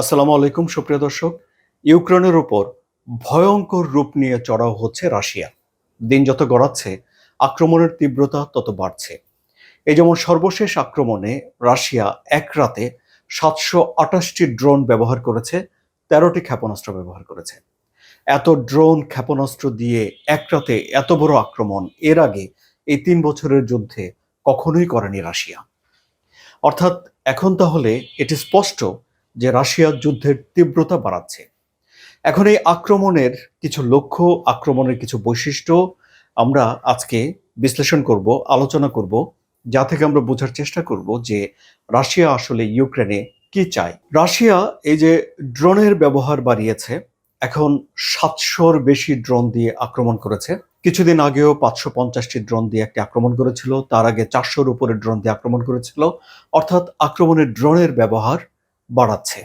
আসসালামু আলাইকুম, সুপ্রিয় দর্শক। ইউক্রেনের উপর ভয়ঙ্কর রূপ নিয়ে চড়াও হচ্ছে রাশিয়া। দিন যত গড়াচ্ছে, আক্রমণের তীব্রতা তত বাড়ছে। এই যেমন সর্বশেষ আক্রমণে রাশিয়া এক রাতে সাতশো আটাশটি ড্রোন ব্যবহার করেছে, তেরোটি ক্ষেপণাস্ত্র ব্যবহার করেছে। এত ড্রোন ক্ষেপণাস্ত্র দিয়ে এক রাতে এত বড় আক্রমণ, এর আগে এই তিন বছরের যুদ্ধে কখনোই করেনি রাশিয়া। অর্থাৎ এখন তাহলে এটি স্পষ্ট যে রাশিয়া যুদ্ধের তীব্রতা বাড়াচ্ছে। এখন এই আক্রমণের কিছু লক্ষ্য, আক্রমণের কিছু বৈশিষ্ট্য আমরা আজকে বিশ্লেষণ করব, আলোচনা করব, যা থেকে আমরা বোঝার চেষ্টা করব যে রাশিয়া আসলে ইউক্রেনে কি চায়। রাশিয়া এই যে ড্রোনের ব্যবহার বাড়িয়েছে, এখন সাতশোর বেশি ড্রোন দিয়ে আক্রমণ করেছে। কিছুদিন আগেও পাঁচশো পঞ্চাশটি ড্রোন দিয়ে একটি আক্রমণ করেছিল, তার আগে চারশোর উপরে ড্রোন দিয়ে আক্রমণ করেছিল। অর্থাৎ আক্রমণের ড্রোনের ব্যবহার বাড়াচ্ছে।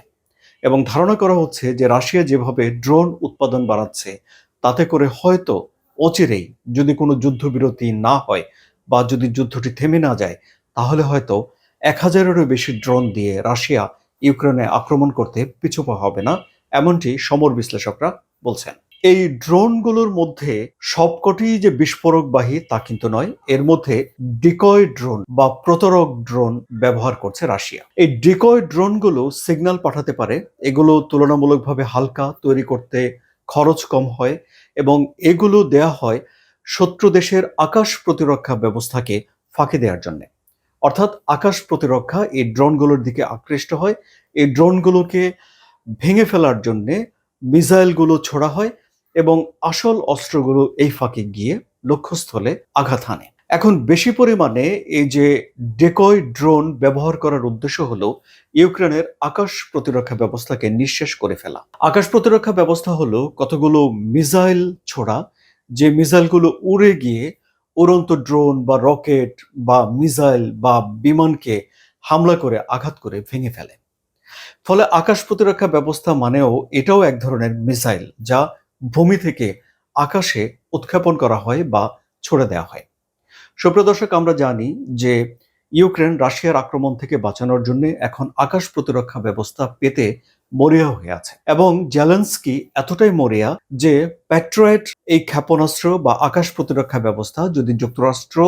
এবং ধারণা করা হচ্ছে যে রাশিয়া যেভাবে ড্রোন উৎপাদন বাড়াচ্ছে, তাতে করে হয়তো অচিরেই যদি কোনো যুদ্ধবিরতি না হয় বা যদি যুদ্ধটি থেমে না যায়, তাহলে হয়তো এক হাজারেরও বেশি ড্রোন দিয়ে রাশিয়া ইউক্রেনে আক্রমণ করতে পিছুপা হবে না, এমনটি সমর বিশ্লেষকরা বলছেন। এই ড্রোনগুলোর মধ্যে সবকটি যে বিস্ফোরকবাহী তা কিন্তু নয়, এর মধ্যে ডিকয় ড্রোন বা প্রতারক ড্রোন ব্যবহার করছে রাশিয়া। এই ডিকয় ড্রোনগুলো সিগন্যাল পাঠাতে পারে, এগুলো তুলনামূলকভাবে হালকা, তৈরি করতে খরচ কম হয় এবং এগুলো দেয়া হয় শত্রু দেশের আকাশ প্রতিরক্ষা ব্যবস্থাকে ফাঁকি দেওয়ার জন্য। অর্থাৎ আকাশ প্রতিরক্ষা এই ড্রোনগুলোর দিকে আকৃষ্ট হয়, এই ড্রোনগুলোকে ভেঙে ফেলার জন্যে মিসাইলগুলো ছোড়া হয় এবং আসল অস্ত্রগুলো এই ফাঁকে গিয়ে লক্ষ্যস্থলে আঘাত হানে। এখন বেশি পরিমাণে এই যে ডেকয় ড্রোন ব্যবহার করার উদ্দেশ্য হলো ইউক্রেনের আকাশ প্রতিরক্ষা ব্যবস্থাকে নিঃশেষ করে ফেলা। আকাশ প্রতিরক্ষা ব্যবস্থা হলো কতগুলো মিসাইল ছোড়া, যে মিসাইলগুলো উড়ে গিয়ে উড়ন্ত ড্রোন বা রকেট বা মিসাইল বা বিমানকে হামলা করে আঘাত করে ভেঙে ফেলে। ফলে আকাশ প্রতিরক্ষা ব্যবস্থা মানেও এটাও এক ধরনের মিসাইল, যা ভূমি থেকে আকাশে উৎক্ষেপণ করা হয় বা ছড়ে দেওয়া হয়। সুপ্রদর্শক আমরা জানি যে ইউক্রেন রাশিয়ার আক্রমণ থেকে বাঁচানোর জন্য এখন আকাশ প্রতিরক্ষা ব্যবস্থা পেতে মরিয়া হয়ে আছে এবং জেলেন্সকি এতটাই মরিয়া যে প্যাট্রয়েট এই ক্ষেপণাস্ত্র বা আকাশ প্রতিরক্ষা ব্যবস্থা, যদি যুক্তরাষ্ট্র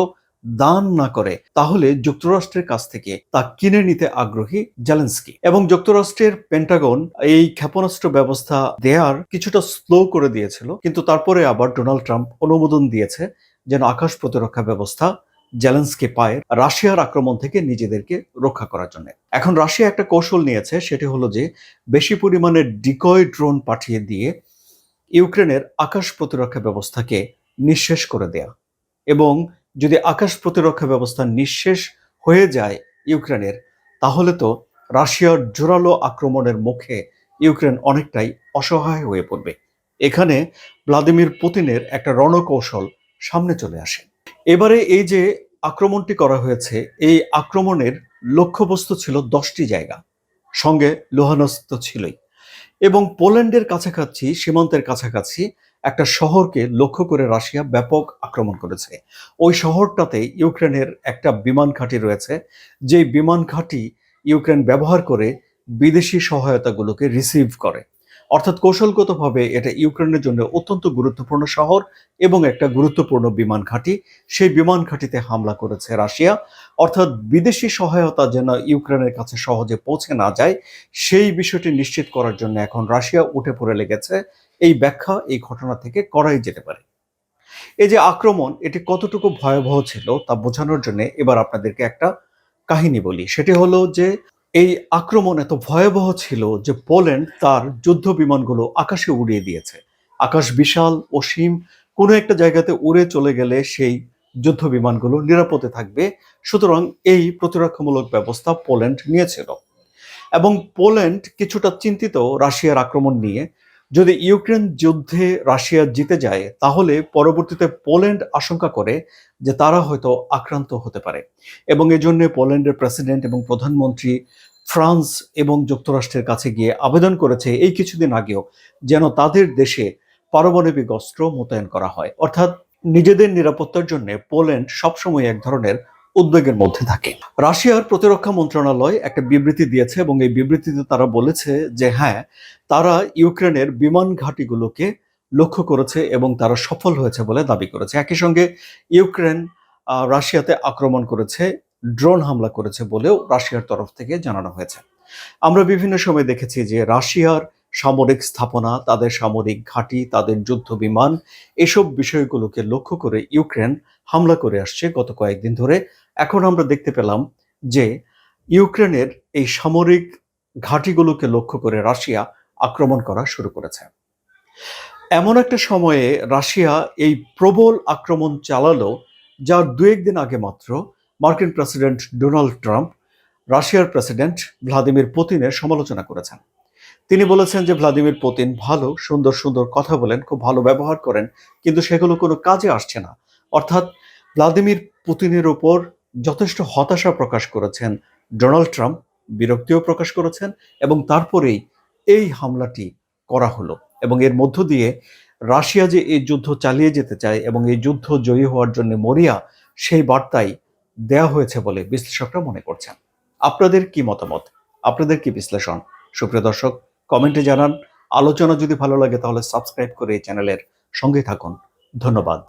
দান না করে, তাহলে যুক্তরাষ্ট্রের কাছ থেকে তা কিনে নিতে আগ্রহী জেলেন্সকি। এবং যুক্তরাষ্ট্রের পেন্টাগন এই ক্ষেপণাস্ত্র ব্যবস্থা দেয়ার কিছুটা স্লো করে দিয়েছিল, কিন্তু তারপরে আবার ডোনাল্ড ট্রাম্প অনুমোদন দিয়েছে যেন আকাশ প্রতিরক্ষা ব্যবস্থা জেলেন্সকে পায় রাশিয়ার আক্রমণ থেকে নিজেদেরকে রক্ষা করার জন্য। এখন রাশিয়া একটা কৌশল নিয়েছে, সেটি হলো যে বেশি পরিমাণে ডিকয় ড্রোন পাঠিয়ে দিয়ে ইউক্রেনের আকাশ প্রতিরক্ষা ব্যবস্থাকে নিঃশেষ করে দেয়া। এবং যদি আকাশ প্রতিরক্ষা ব্যবস্থা নিঃশেষ হয়ে যায় ইউক্রেনের, তাহলে তো রাশিয়ার জোরালো আক্রমণের মুখে ইউক্রেন অনেকটাই অসহায় হয়ে পড়বে। এখানে ভ্লাদিমির পুতিনের একটা রণকৌশল সামনে চলে আসে। এবারে এই যে আক্রমণটি করা হয়েছে, এই আক্রমণের লক্ষ্যবস্তু ছিল দশটি জায়গা। সঙ্গে লোহানস্ত ছিলই। এবং পোল্যান্ডের কাছাকাছি, সীমান্তের কাছাকাছি একটা শহরকে লক্ষ্য করে রাশিয়া ব্যাপক আক্রমণ করেছে। ওই শহরটাতে ইউক্রেনের একটা বিমান ঘাঁটি রয়েছে যে বিমান ঘাঁটি ইউক্রেন ব্যবহার করে বিদেশি সহায়তাগুলোকে রিসিভ করে। অর্থাৎ কৌশলগতভাবে এটা ইউক্রেনের জন্য অত্যন্ত গুরুত্বপূর্ণ শহর এবং একটা গুরুত্বপূর্ণ বিমান ঘাঁটি। সেই বিমান ঘাঁটিতে হামলা করেছে রাশিয়া। অর্থাৎ বিদেশি সহায়তা যেন ইউক্রেনের কাছে সহজে পৌঁছে না যায়, সেই বিষয়টি নিশ্চিত করার জন্য এখন রাশিয়া উঠে পড়ে লেগেছে। এই ব্যাখ্যা এই ঘটনা থেকে করাই যেতে পারে। এই যে আক্রমণ, এটি কতটুকু ভয়াবহ ছিল তা বোঝানোর জন্য এবার আপনাদেরকে একটা কাহিনী বলি। সেটি হলো যে এই আক্রমণ এত ভয়াবহ ছিল যে পোল্যান্ড তার যুদ্ধ বিমানগুলো আকাশে উড়িয়ে দিয়েছে। আকাশ বিশাল, অসীম, কোনো একটা জায়গাতে উড়ে চলে গেলে সেই যুদ্ধ বিমানগুলো নিরাপদে থাকবে। সুতরাং এই প্রতিরক্ষামূলক ব্যবস্থা পোল্যান্ড নিয়েছিল। এবং পোল্যান্ড কিছুটা চিন্তিত রাশিয়ার আক্রমণ নিয়ে যদি ইউক্রেন যুদ্ধে রাশিয়া জিতে যায়, তাহলে পরবর্তীতে পোল্যান্ড আশঙ্কা করে যে তারা হয়তো আক্রান্ত হতে পারে। এবং এজন্য পোল্যান্ডের প্রেসিডেন্ট এবং প্রধানমন্ত্রী ফ্রান্স এবং যুক্তরাষ্ট্রের কাছে গিয়ে আবেদন করেছে এই কিছুদিন আগেও যেন তাদের দেশে পারমাণবিক অস্ত্র মোতায়েন করা হয়। অর্থাৎ নিজেদের নিরাপত্তার জন্য পোল্যান্ড সবসময় এক ধরনের উদ্বেগের মধ্যে থাকে। রাশিয়ার প্রতিরক্ষা মন্ত্রণালয় একটা বিবৃতি দিয়েছে এবং এই বিবৃতিতে তারা বলেছে যে হ্যাঁ তারা ইউক্রেনের বিমান ঘাঁটিগুলোকে লক্ষ্য করেছে এবং তারা সফল হয়েছে বলে দাবি করেছে। একই সঙ্গে ইউক্রেন রাশিয়াতে আক্রমণ করেছে, ড্রোন হামলা করেছে বলেও রাশিয়ার তরফ থেকে জানানো হয়েছে। আমরা বিভিন্ন সময় দেখেছি যে, রাশিয়ার সামরিক স্থাপনা, তাদের সামরিক ঘাঁটি, তাদের যুদ্ধ বিমান, এসব বিষয়গুলোকে লক্ষ্য করে ইউক্রেন হামলা করে আসছে গত কয়েকদিন ধরে। এখন আমরা দেখতে পেলাম যে ইউক্রেনের এই সামরিক ঘাঁটিগুলোকে লক্ষ্য করে রাশিয়া আক্রমণ করা শুরু করেছে। এমন একটা সময়ে রাশিয়া এই প্রবল আক্রমণ চালালো, যার দু একদিন আগে মাত্র মার্কিন প্রেসিডেন্ট ডোনাল্ড ট্রাম্প, রাশিয়ার প্রেসিডেন্ট ভ্লাদিমির পুতিনের সমালোচনা করেছেন। তিনি বলেছেন যে ভ্লাদিমির পুতিন ভালো, সুন্দর সুন্দর কথা বলেন, খুব ভালো ব্যবহার করেন, কিন্তু সেগুলো কোনো কাজে আসছে না। অর্থাৎ ভ্লাদিমির পুতিনের ওপর যথেষ্ট হতাশা প্রকাশ করেছেন ডোনাল্ড ট্রাম্প, বিরক্তিও প্রকাশ করেছেন এবং তারপরেই এই হামলাটি করা হলো এবং এর মধ্য দিয়ে রাশিয়া যে এই যুদ্ধ চালিয়ে যেতে চায় এবং এই যুদ্ধ জয়ী হওয়ার জন্য মরিয়া সেই বার্তাই দেয়া হয়েছে বলে বিশ্লেষকরা মনে করছেন। আপনাদের কি মতামত? আপনাদের কি বিশ্লেষণ? সুপ্রিয় দর্শক কমেন্টে জানান। আলোচনা যদি ভালো লাগে তাহলে সাবস্ক্রাইব করে এই চ্যানেলের সঙ্গে থাকুন। ধন্যবাদ।